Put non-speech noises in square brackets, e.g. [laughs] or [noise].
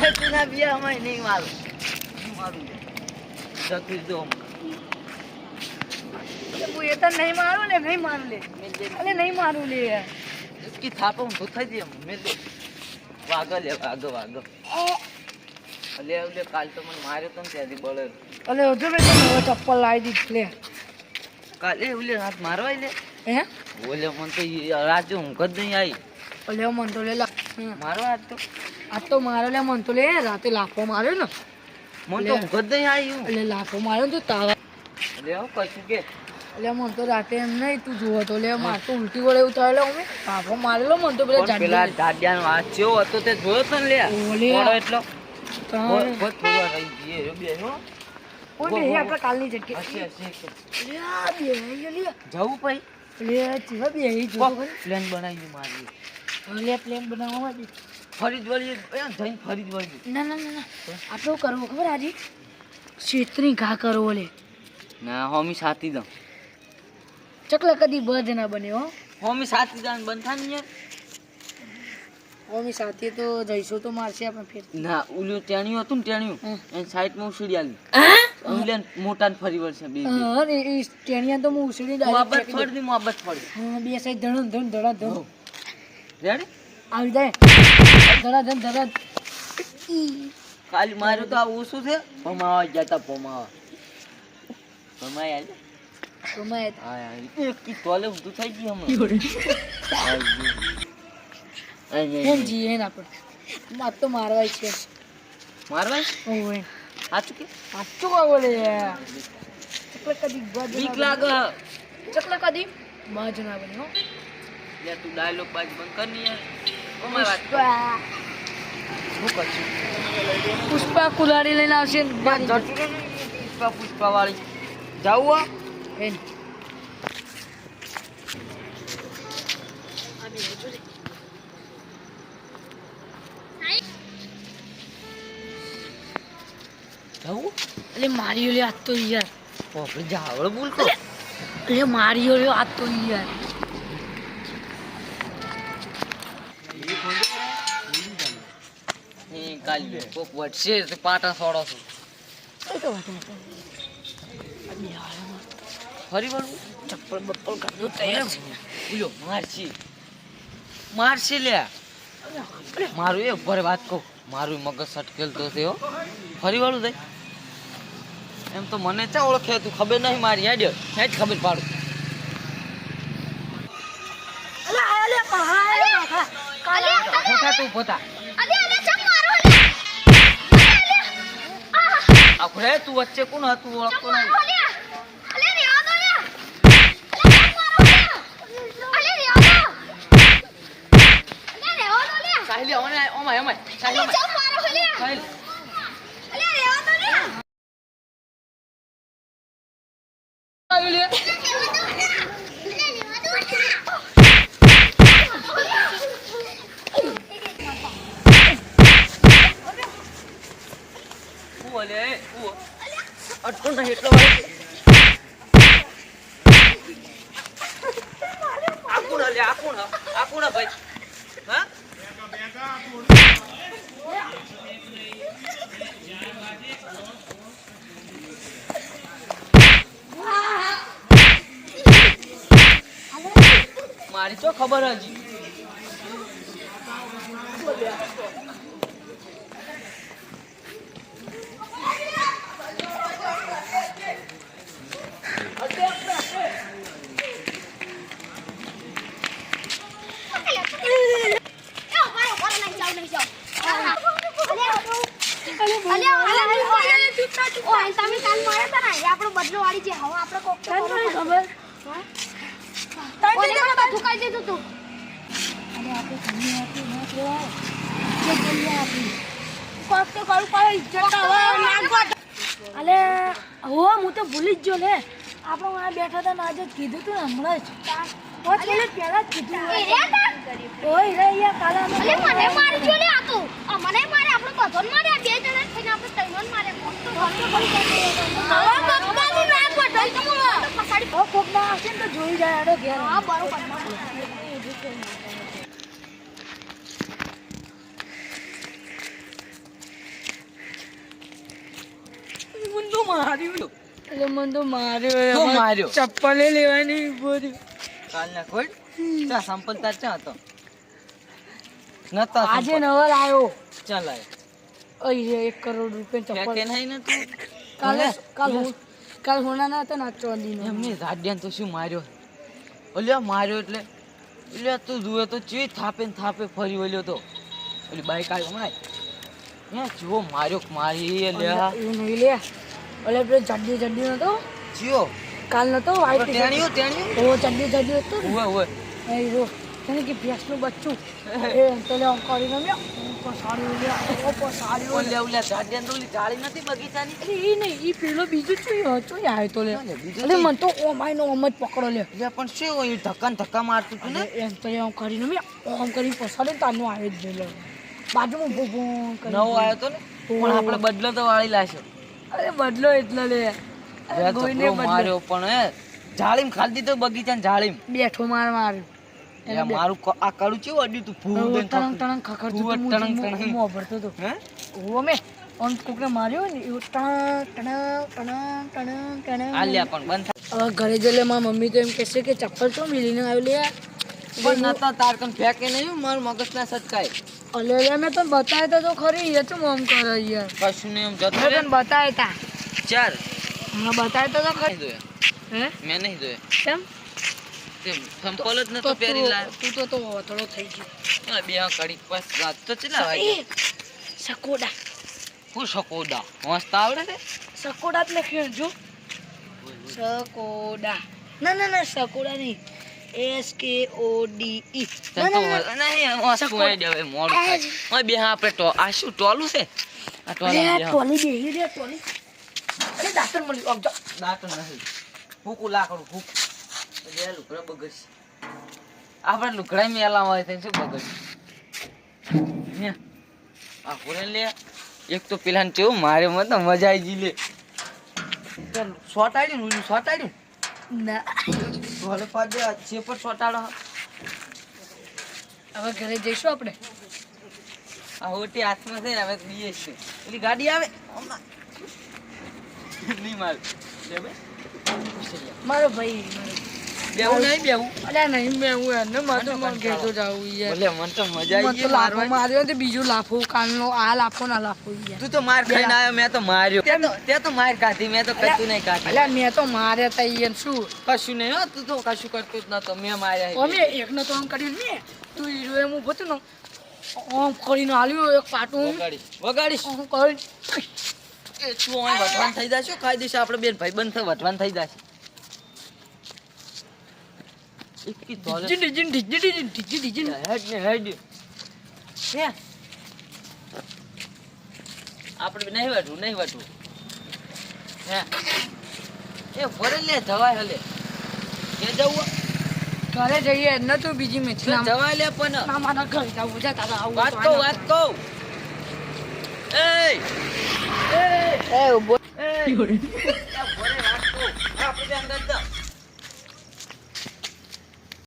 હેતુના બિયામાં નહીં મારું નહીં મારું જતું જો હું એ તો નહીં મારું ને નહીં મારું લે મેં જે અલે નહીં મારું લે इसकी થાપો હું થઈ દે મેં લે વાગો લે વાગો વાગો અલે અલે કાલ તો મને માર્યો તો ને ત્યાંથી બળે અલે હજુ બે તને હવે ચપ્પલ લાવી દીધી લે કાલે ઓલે હાથ મારવાય લે હે ઓલે મને તો ઈ રાતે ઊંઘ જ નહીં આવી અલે મન તો લે લા હમ. મારો હાથ તો આજ તો મારો લે મન તો લે રાતે લાફો માર્યો ને. મન તો ઊંઘ જ નહીં એટલે લાફો માર્યો ને તો તાવા અલે હું કશું કે. એટલે મન તો રાતે એમ નહીં તું જુઓ તો લે માર તો ઉલટી વળે એવું થયેલો અમે લાફો મારેલો મન તો પેલા પેલા દાડિયાનો હાથ ચેવો હતો તે જોયો તો ને લે. ઓલે. એટલો. કાલની જગ્યાએ. જવું પછી? પ્લેન બનાવી મારી. લે પ્લેન બનાવવા દે. ફરી જ વળી જઈને ફરી જ વળી ના ના ના ના. આપણે ખબર આજે? છેતરી ઘા કરવો લે. ના હોમી સાથી દઉં ચકલા કદી બધ ના બને હો. હોમી સાથી દાન બંધ થાય ને ઓમી સાથે તો જઈશું તો મારશે આપણે ફેર. ના ઉલ્યું ટેણિયું હતું ને ટેણિયું હમ. એની સાઈડમાં ઉછળી આવી ઓલે મોટા ને ફરી વળશે બે ટેણિયા તો હું ઉછળી મોહબત ફળ મોહબ્બત ફોડ હા બે સાઈડ ધણ ધણ ધડા ધડ રેડી આવી જાય. ધડ ધડા ખાલી માર્યો તો આ ઓછું છે. પમાવા ગયા તા પમાવા પમાય આજે તો હા એક કી તોલે ઊંધું થઈ ગયું હમણાં. એમ. જીએ ને આપણે માર તો મારવાય છે. મારવાય? ઓય સાચું કે? સાચું કહો બોલે. ચકલા કદી બીક લાગે. ચકલા કદી બાજ ના બને હો લે તું ડાયલોગ બાજ બંધ કરની યાર. વાત પુષ્પા. કુલાડી લઈને આવશે પુષ્પા પુષ્પા વાળી જાવું આ બેન જાવું એટલે મારી ઓલી હાથ તો યાર. આપણે જાવળ બોલતો. એટલે મારી ઓલી હાથ તો યાર. એ કોક વટશે પાટા સોડો છું ફરી વળું ચપ્પલ બપ્પલ કાઢું તૈયાર. ઉલો મારશી મારું એ ઉપર વાત કહું મારું મગજ સટકેલ તો છે હો ફરી વાળું થાય એમ તો મને ચા ઓળખે, તું ખબર નહીં મારી. હેડ હેડ ખબર પાડું. તું પોતા આપણે તું વચ્ચે કોણ હતું ઓળખતો નહીં. સાહેલી ઓને ઓમાય ઓમાય સાહેલી ઓમાય સાહેલી આવી લે. હું ઓલે હું અટકો નહીં એટલો આકુણ લે આકુણ આકુણ ભાઈ. હા? મારી તો ખબર હજી? આપણો બદલો વાળી જે હવા આપણે કોક તો તને નહીં ખબર? ખબર દીધું તું. અરે આપણે ઘરની વાતો ના કહેવાય. જે બોલીએ આપણી. કોક તો કરું પડે ઇજ્જત હવે નાખવા અલે હો હું તો ભૂલી જ જો લે. આપણે આ બેઠા હતા ને આજે કીધું તું હમણાં જ. મિનિટ પહેલા જ કીધું ઓય રે યાર કાલે મને મારી જો લે આ તો. મને આપણે બધો માર્યા? બે જણા થઈને આપણે તૈમન માર્યા. કોક તો હરતો જાય હવે બક્કાની ના પડે તો પછાડી ઓ કોક ના આવશે તો જોઈ જાય આડો ઘેર હા બરોબર માર્યો? ચપ્પલે લેવાની બોલ્યું કાલ ના ખોટ સંપલ તાર ચા હતો? નતો આજે નવલ આવ્યો. ચાલ આય. એક કરોડ રૂપિયા ચપ્પલ. કે નહીં ને કાલે. કાલ કાલ હોનાના હતા ને આજ ચાંદીનો. એમની રાડિયાને તો શું માર્યો? ઓલ્યો માર્યો એટલે એટલે તું જુએ તો ચી થાપે ને થાપે ફરી વળ્યો તો. ઓલી બાઈક આવી હમણાં હે જુઓ માર્યો મારી લ્યા. એ નહીં લે. ઓલે પેલો ચડ્ડી ચડ્ડી નતો? જીઓ. કાલ નતો? વાઈટ ટેણીઓ ટેણીઓ ઓ ચડ્ડી ચડ્ડી હતો ઓય ઉવે એ જો તેને કે ભેંસનું બચ્ચું એ તો લે આમ કરીને લ્યો ઉપર સાડી લ્યો ઉપર સાડી ઓલ્યા ઓલ્યા રાડિયાને તો ઓલી જાળી નથી બગીચાની એ નહીં એ પેલો બીજું ચુઈ ચુઈ આવ્યો તો લે ના લે, બીજું અરે ચુઈ. મને તો ઓમાય નો ઓમ જ પકડો લે એટલે પણ શું હોય ધક્કા ધક્કા મારતું તું ને એમ તો આમ કરીને મેં આમ કરીને પસાડે તારનો આવ્યો જ જોઈ લે બાજુમાં ભૂ ભૂ નવો આવ્યો તો ને પણ આપણે બદલો તો વાળી લાશો અરે બદલો એટલો લે ગોઈને બદલો. માર્યો પણ હે જાળીમ ખાલી દીધો બગીચાને જાળીમ બેઠો માર માર્યો મારું આ કડું ચેવું અડ્યું તું? ફૂ તણંગ તણંગ ખખડતું ફૂ હતું, ટણંગ હું ભરતો હતો. હે? ઓ મેં આમ કોકને માર્યો ને એવું ટણંગ ટણંગ ટણંગ ટણંગ ટણંગ આ લ્યા પણ બંધ હવે ઘરે મારી મમ્મી તો એમ કહેશે કે ચપ્પલ તો મિલીને આવ્યો લે. પણ નતો તાર કન ફેંકે નહીં મારું મગજ ના સચકાય અલે લે મેં તો બતાવ્યા તો ખરી એ તો મમ કરે યાર. કશું નહીં એમ જતો મેં રે. તને બતાવ્યા તા. ચાર હમણાં બતાવ્યા તો ખરી. હે? મેં નહીં જોયા. કેમ? સંપલ જ નતો પહેરી લા તું તો તો વતળો થઈ ગયો. બે કડી પાસ રાત તો ચલા એ વાગે સકોડા. હું સકોડા? મસ્ત આવડે છે? સકોડા જ લખ્યું જો. સકોડા. ના ના ના સકોડા નહીં. એસ કે ઓ ડી ઈ તો નહીં મસ્ત સકોડા. દેવે મોડ ઓય બે હા આપણે તો આ શું ટોલું છે? આ ટોલું. ટોલી રે ટોલી. અરે દાતર મળી. જા. દાંત નહીં ભૂકું લાકડું ફૂક. લુકડા બગડશે. આપણે લુકડા મેલા હોય તો શું બગડશે? આ કોને લે? એક તો પેલા ને કેવું મારે મત મજા આવી ગઈ લે. ચાલ શોટ આડ્યું ને ભલે પાડે છે પણ સોટાડો હવે ઘરે જઈશું આપણે? આ ઓટી હાથમાં છે ને હવે જઈએ છીએ પેલી ગાડી આવે? [laughs] નહીં મારે. મારો ભાઈ મારો. બેવું નહીં બેવું અલ્યા નહીં મેં એને મારે તો મને મને યાર. ભલે મને તો મજા આવી ગઈ લાફો માર્યો તે બીજું લાફો કાલનો આ લાફો ના લાફો યાર. તું તો માર ખાઈને આવ્યો મેં તો માર્યો. તે તો માર ખાધી મેં તો કશું નહીં ખાધી. અલ્યા મેં તો માર્યા તા યાર શું? કશું નહીં હો તું તો કશું કરતો જ નતો મેં માર્યા અમે એકને તો આમ કર્યું ને તું હીરો એમ ઊભો હતો ને આમ કરીને હાલ્યું એક પાટું. વગાડી વગાડીશ. આમ કરીને. એ તું અહીં વટવાન થઈ જશે દઈશ. આપણે બેન ભાઈ બંધ થઈ વટવાન થઈ જશે. ને ઘરે જઈએ ન તું બીજી ના જવાય લે પણ ના મારા ઘરે તારા આવું વાત કહું વાત કહું એ એ ઊભો આપણે અંદર